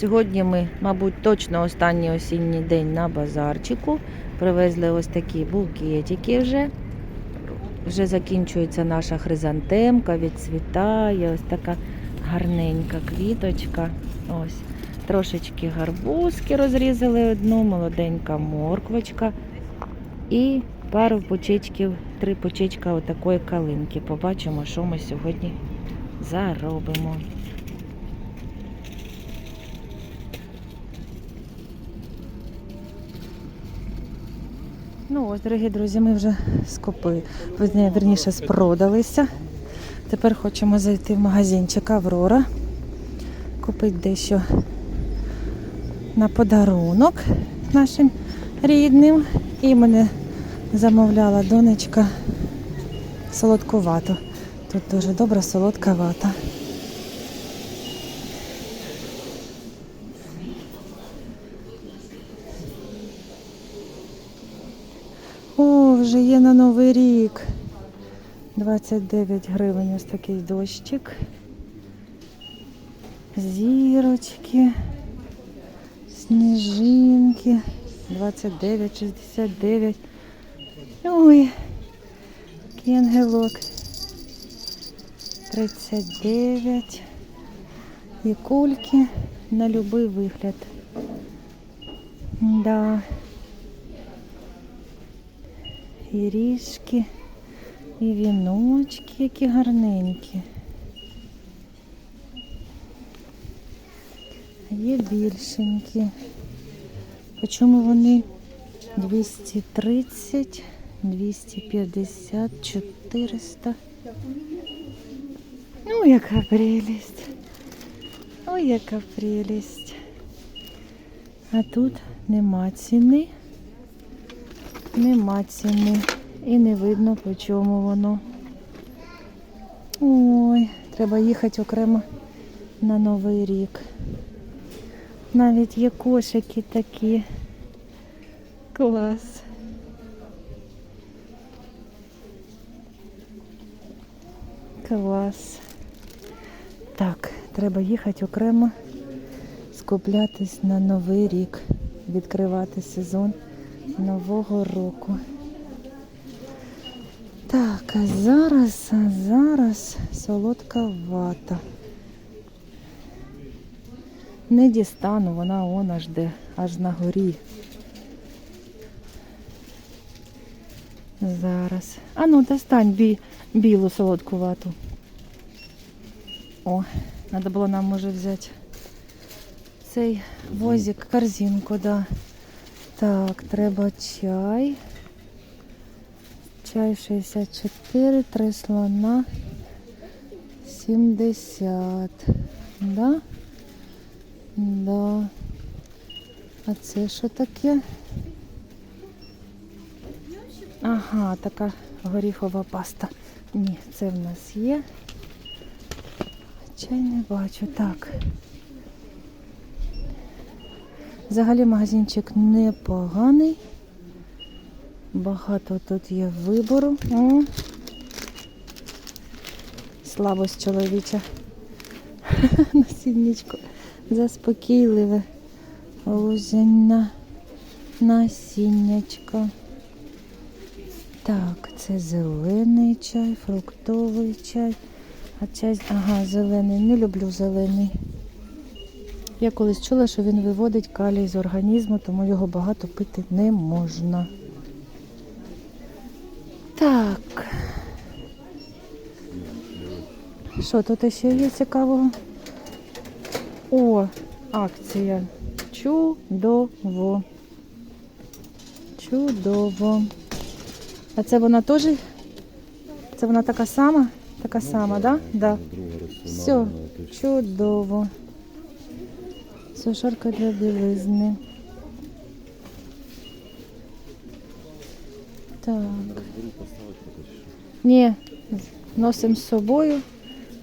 Сьогодні ми, мабуть, точно останній осінній день на базарчику. Привезли ось такі букетики вже. Вже закінчується наша хризантемка, відцвітає. Ось така гарненька квіточка. Ось. Трошечки гарбузки розрізали одну, молоденька морквочка. І пару почечків, три почечка отакої калинки. Побачимо, що ми сьогодні заробимо. Ну ось, дорогі друзі, ми вже ні, верніше спродалися. Тепер хочемо зайти в магазинчик Аврора, купити дещо на подарунок нашим рідним. І мене замовляла донечка солодкувату. Тут дуже добра солодка вата. О, вже є на Новий рік. 29 гривень ось такий дощик. Зірочки, сніжинки. 29,69. Ой, який ангелок. 39. І кульки на любий вигляд. Да. І ріжки, і віночки, які гарненькі. Є більшенькі. Почому вони 230, 250, 400. Ну, яка прелість. Ой, яка прелість. А тут нема ціни. Нема ціни. І не видно, по чому воно. Ой, треба їхати окремо на Новий рік. Навіть є кошики такі. Клас. Клас. Так, треба їхати окремо, скуплятись на Новий рік, відкривати сезон Нового року. Так, а зараз, а зараз солодка вата. Не дістану, вона он аж де, аж на горі. Зараз. А ну, достань бі, білу солодку вату. О, треба було нам може взяти цей возик, корзинку, да. Так, треба чай. Чай 64, 3 слона 70. Да? Да. А це що таке? Ага, така горіхова паста. Ні, це в нас є. Чай не бачу. Так. Взагалі магазинчик непоганий. Багато тут є вибору. О. Слабость чоловіча. Насіннячко. Заспокійливе. Лузянна насіннячко. Так, це зелений чай, фруктовий чай. А чай, ага, зелений. Не люблю зелений. Я колись чула, що він виводить калій з організму, тому його багато пити не можна. Так. Що тут ще є цікавого? О, акція. Чудово. Чудово. А це вона теж? Це вона така сама? Така сама, так? Да? Да. Все, чудово. Сушарка для білизни. Так. Ні, носимо з собою.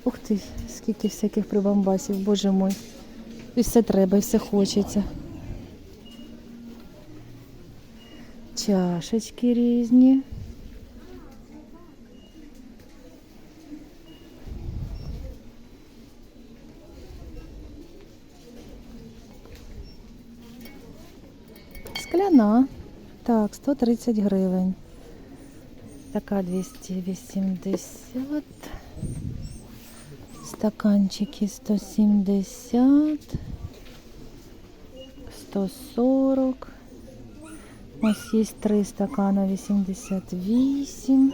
Ух ти, скільки всяких прибамбасів, боже мой. І все треба, і все хочеться. Чашечки різні. Скляна. Так, 130 гривень. Така 280. Стаканчики 170. 140. Ось є три стакана 88.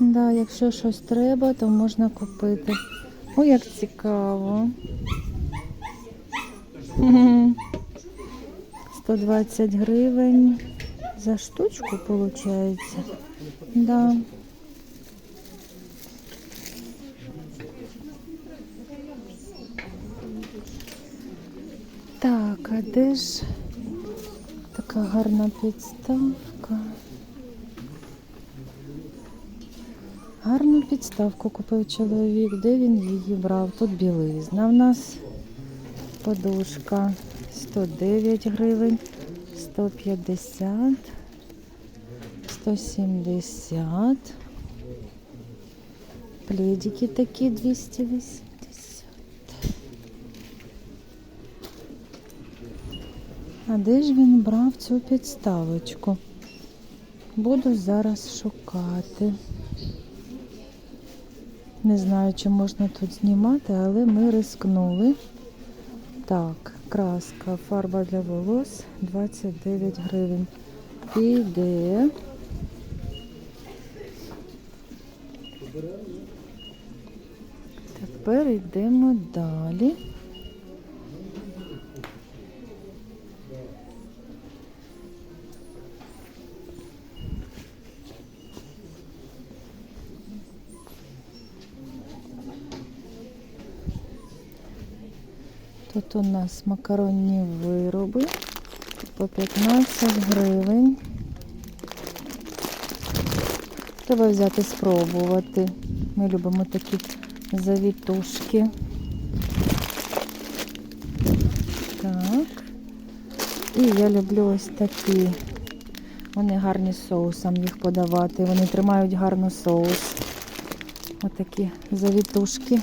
Да, якщо щось треба, то можна купити. О, як цікаво. Мгм. 120 гривень за штучку, виходить. Да. Так, а де ж така гарна підставка? Гарну підставку купив чоловік. Де він її брав? Тут білизна в нас. Подушка 109 гривень, 150, 170. Пледики такі 280. А де ж він брав цю підставочку? Буду зараз шукати. Не знаю, чи можна тут знімати, але ми рискнули. Так, краска, фарба для волос 29 гривень. Піде. Тепер йдемо далі. Тут у нас макаронні вироби по 15 гривень. Треба взяти спробувати. Ми любимо такі завітушки. Так. І я люблю ось такі. Вони гарні соусом їх подавати. Вони тримають гарно соус. Отакі завітушки.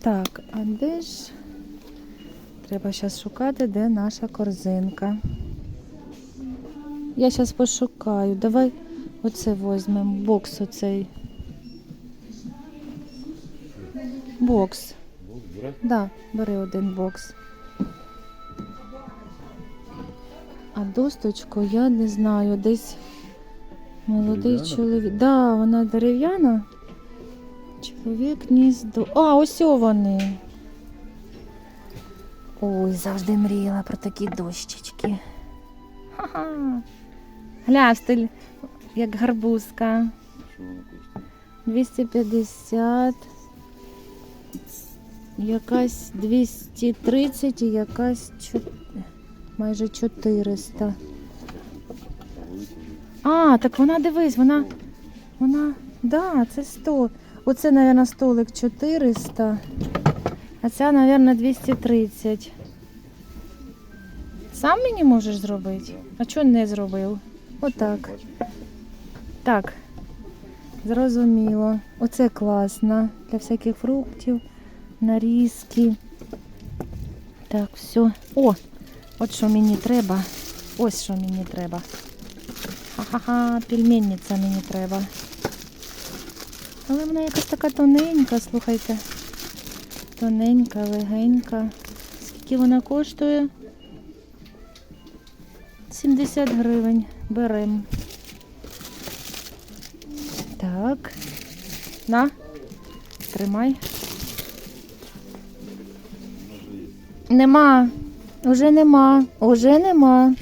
Так, а де ж? Треба зараз шукати, де наша корзинка. Я зараз пошукаю. Давай оце візьмемо. Бокс оцей. Бокс. Да, бери один бокс. А досточку я не знаю, десь молодий Дерев'яна? чоловік. Да, вона дерев'яна. Чоловік гніздо. А, ось вони. Ой, завжди мріяла про такі дощечки. Ха-ха. Гля, в стиль, як гарбузка. Що воно коштує? 250. Якась 230 і якась майже 400. А, так вона дивись, вона. Вона. Да, це 100. Оце, мабуть, столик 400. А ця, мабуть, 230. Сам мені можеш зробити? А чого не зробив? Отак. Так. Зрозуміло. Оце класно. Для всяких фруктів, нарізки. Так, все. О! От що мені треба. Ось що мені треба. Ха-ха-ха, пельменниця мені треба. Але вона якась така тоненька, слухайте. Тоненька, легенька. Скільки вона коштує? 70 гривень. Беремо. Так. На. Тримай. Нема. Уже нема. Уже нема.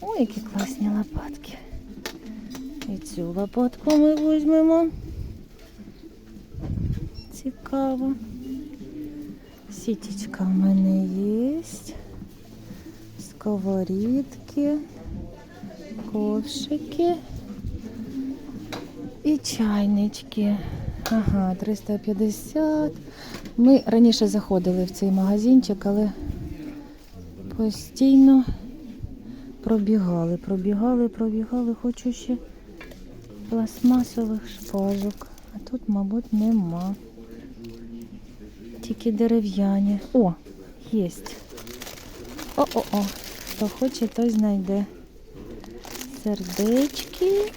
Ой, які класні лопатки. І цю лопатку ми візьмемо. Цікаво. Сітечка в мене є. Сковорідки, ковшики і чайнички. Ага, 350. Ми раніше заходили в цей магазинчик, але постійно пробігали, пробігали, пробігали. Хочу ще пластмасових шпажок. А тут, мабуть, нема. Тільки дерев'яні. О, єсть. О-о-о. Хто хоче, той знайде. Сердечки.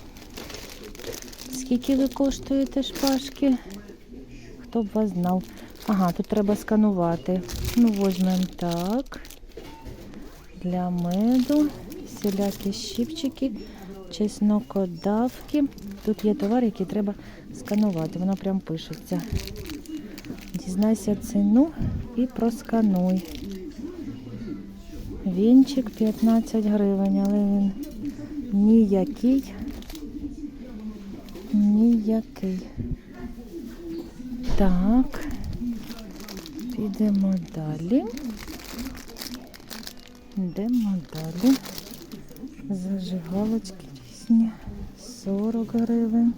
Скільки ви коштуєте шпажки? Хто б вас знав? Ага, тут треба сканувати. Ну, візьмемо так. Для меду, всілякі щипчики, чеснокодавки. Тут є товар, який треба сканувати. Воно прям пишеться. Дізнайся ціну і проскануй. Вінчик 15 гривень, але він ніякий. Ніякий. Так. Підемо далі. Йдемо далі. Зажигалочки різні. 40 гривень.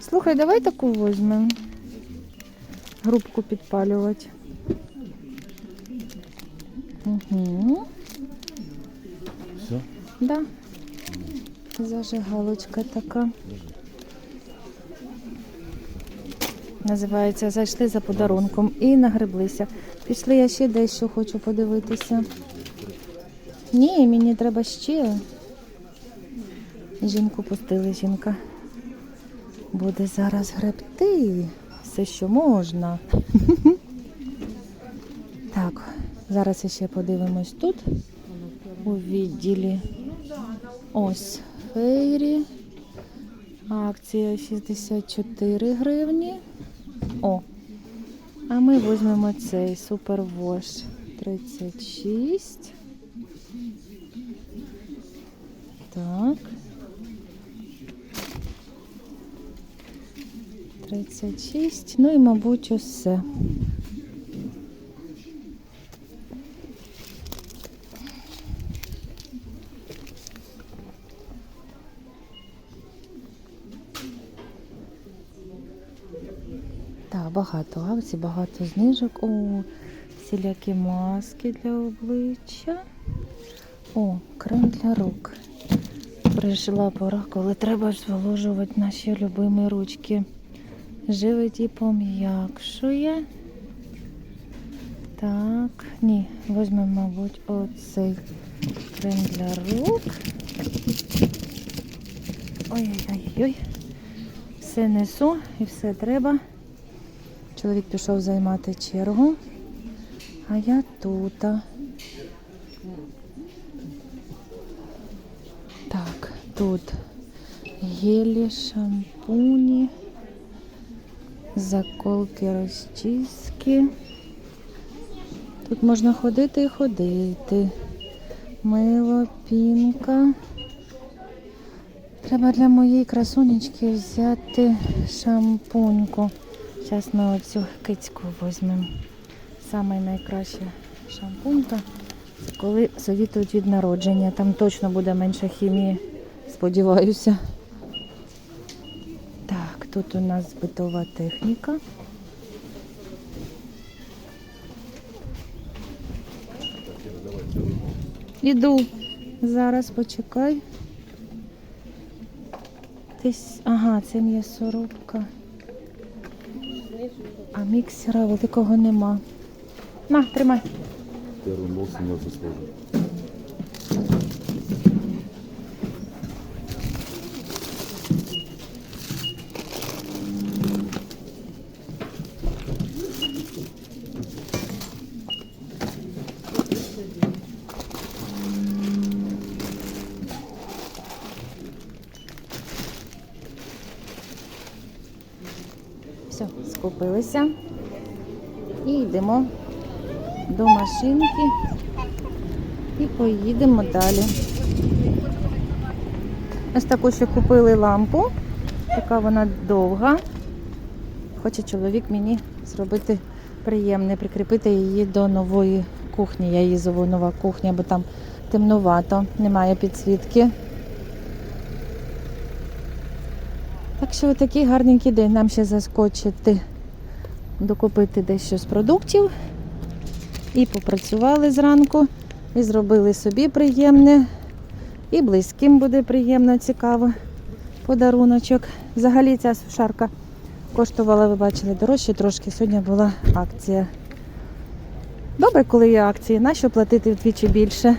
Слухай, давай таку візьмемо. Грубку підпалювати. Угу. Все? Да. Зажигалочка така. Називається Зайшли за подарунком і нагреблися. Пішли, я ще дещо хочу подивитися. Ні, мені треба ще. Жінку пустили, жінка. Буде зараз гребти. Все, що можна. Так, зараз ще подивимось тут. У відділі. Ось фейрі. Акція 64 гривні. О. А ми візьмемо цей супервош 36. Так. 36. Ну і, мабуть, усе. Так, багато акцій, багато знижок. О, всілякі маски для обличчя. О, крем для рук. Прийшла пора, коли треба зволожувати наші любимі ручки. Живить і пом'якшує. Так, ні, візьмемо, мабуть, оцей крем для рук. Ой-ой-ой. Все несу і все треба. Чоловік пішов займати чергу, а я тут. Так, тут гелі, шампуні, заколки, розчіски. Тут можна ходити і ходити. Мило, пінка. Треба для моєї красунечки взяти шампуньку. Зараз ми оцю кицьку візьмемо. Саме найкраща шампунька. Коли совітують від народження. Там точно буде менше хімії, сподіваюся. Тут у нас битова техніка. Іду. Зараз почекай. Десь, ага, це м'ясорубка. А міксера великого нема. На, тримай. Первый бол становится сложно. Все, скупилися. І йдемо до машинки і поїдемо далі. Ось таку ще купили лампу. Така вона довга. Хоче чоловік мені зробити приємне, прикріпити її до нової кухні. Я її зову нова кухня, бо там темнувато, немає підсвітки. Так що такий гарненький день. Нам ще заскочити, докупити дещо з продуктів. І попрацювали зранку, і зробили собі приємне, і близьким буде приємно, цікаво. Подаруночок. Взагалі ця сушарка коштувала, ви бачили, дорожче трошки. Сьогодні була акція. Добре, коли є акції, нащо платити вдвічі більше?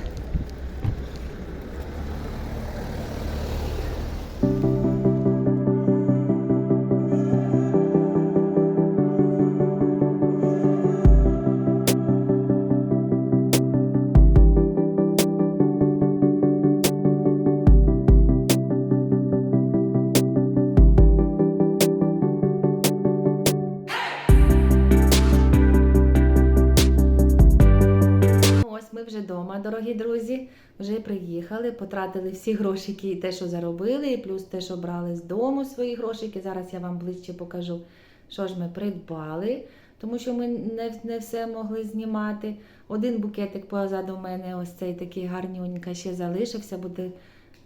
Приїхали, потратили всі грошики, і те, що заробили, і плюс те, що брали з дому свої грошики. Зараз я вам ближче покажу, що ж ми придбали, тому що ми не, не все могли знімати. Один букетик позаду мене, ось цей такий гарнюнька, ще залишився, буде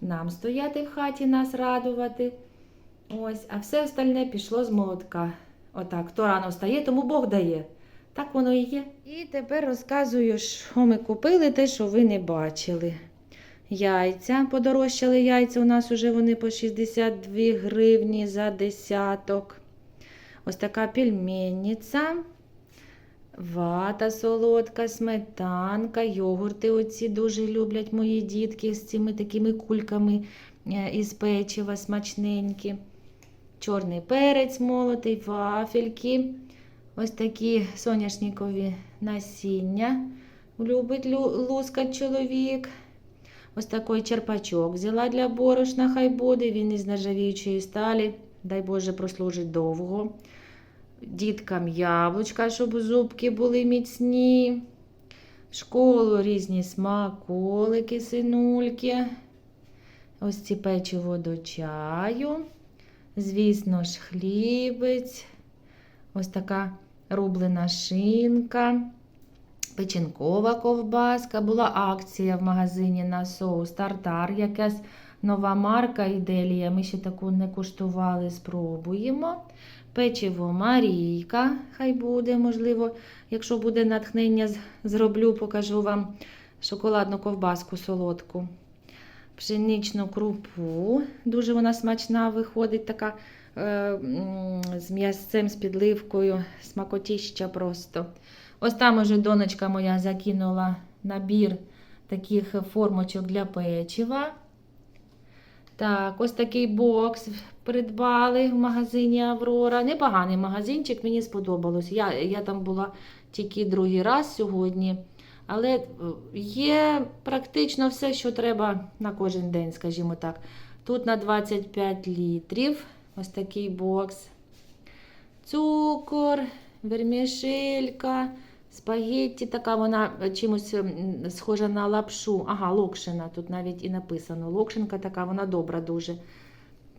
нам стояти в хаті, нас радувати. Ось, а все остальне пішло з молотка. Отак, хто рано встає, тому Бог дає. Так воно і є. І тепер розказую, що ми купили те, що ви не бачили. Яйця, подорожчали яйця. У нас вже вони по 62 гривні за десяток. Ось така пельменниця, вата солодка, сметанка, йогурти оці дуже люблять мої дітки з цими такими кульками е, із печива смачненькі. Чорний перець молотий, вафельки. Ось такі соняшникові насіння. Любить лю- лускать чоловік. Ось такий черпачок взяла для борошна, хай буде. Він із нержавіючої сталі. Дай Боже, прослужить довго. Діткам яблучка, щоб зубки були міцні. В школу різні смаколики, синульки. Ось ці печиво до чаю. Звісно ж, хлібець. Ось така рублена шинка, печінкова ковбаска. Була акція в магазині на соус тартар. Якась нова марка Іделія. Ми ще таку не куштували, спробуємо. Печиво Марійка, хай буде, можливо, якщо буде натхнення, зроблю, покажу вам шоколадну ковбаску солодку. Пшеничну крупу. Дуже вона смачна виходить, така е, з м'ясцем, з підливкою, смакотіща просто. Ось там уже донечка моя закинула набір таких формочок для печива. Так, ось такий бокс придбали в магазині Аврора. Непоганий магазинчик, мені сподобалось. Я, я там була тільки другий раз сьогодні. Але е, є практично все, що треба на кожен день, скажімо так. Тут на 25 літрів ось такий бокс. Цукор, вермішелька, спагетті, така вона чимось схожа на лапшу. Ага, локшина. Тут навіть і написано. Локшинка така, вона добра дуже.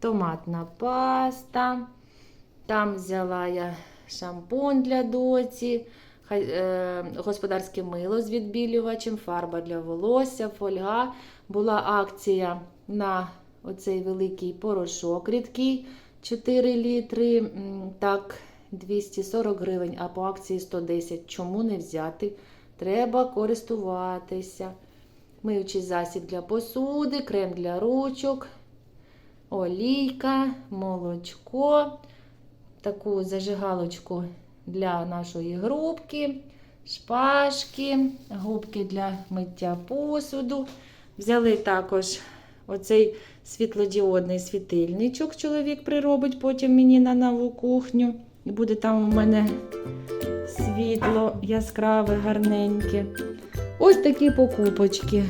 Томатна паста. Там взяла я шампунь для доці, е, господарське мило з відбілювачем, фарба для волосся, фольга. Була акція на оцей великий порошок рідкий 4 літри. Так, 240 гривень, а по акції 110. Чому не взяти? Треба користуватися. Миючий засіб для посуди, крем для ручок, олійка, молочко, таку зажигалочку для нашої грубки, шпажки, губки для миття посуду. Взяли також оцей світлодіодний світильничок. Чоловік приробить потім мені на нову кухню. І буде там у мене світло яскраве, гарненьке. Ось такі покупочки.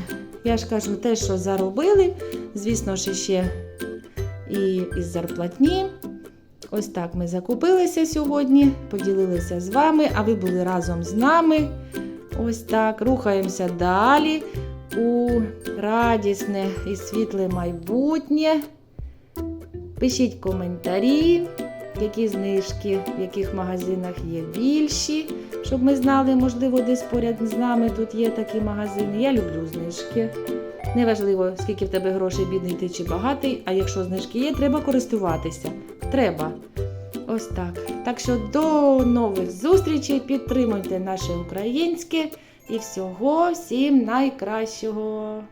Я ж кажу, те, що заробили, звісно ж, ще і із зарплатні. Ось так ми закупилися сьогодні, поділилися з вами, а ви були разом з нами. Ось так. Рухаємося далі у радісне і світле майбутнє. Пишіть коментарі, які знижки, в яких магазинах є більші, щоб ми знали, можливо, десь поряд з нами тут є такі магазини. Я люблю знижки. Неважливо, скільки в тебе грошей, бідний ти чи багатий, а якщо знижки є, треба користуватися. Треба. Ось так. Так що до нових зустрічей. Підтримуйте наше українське і всього всім найкращого.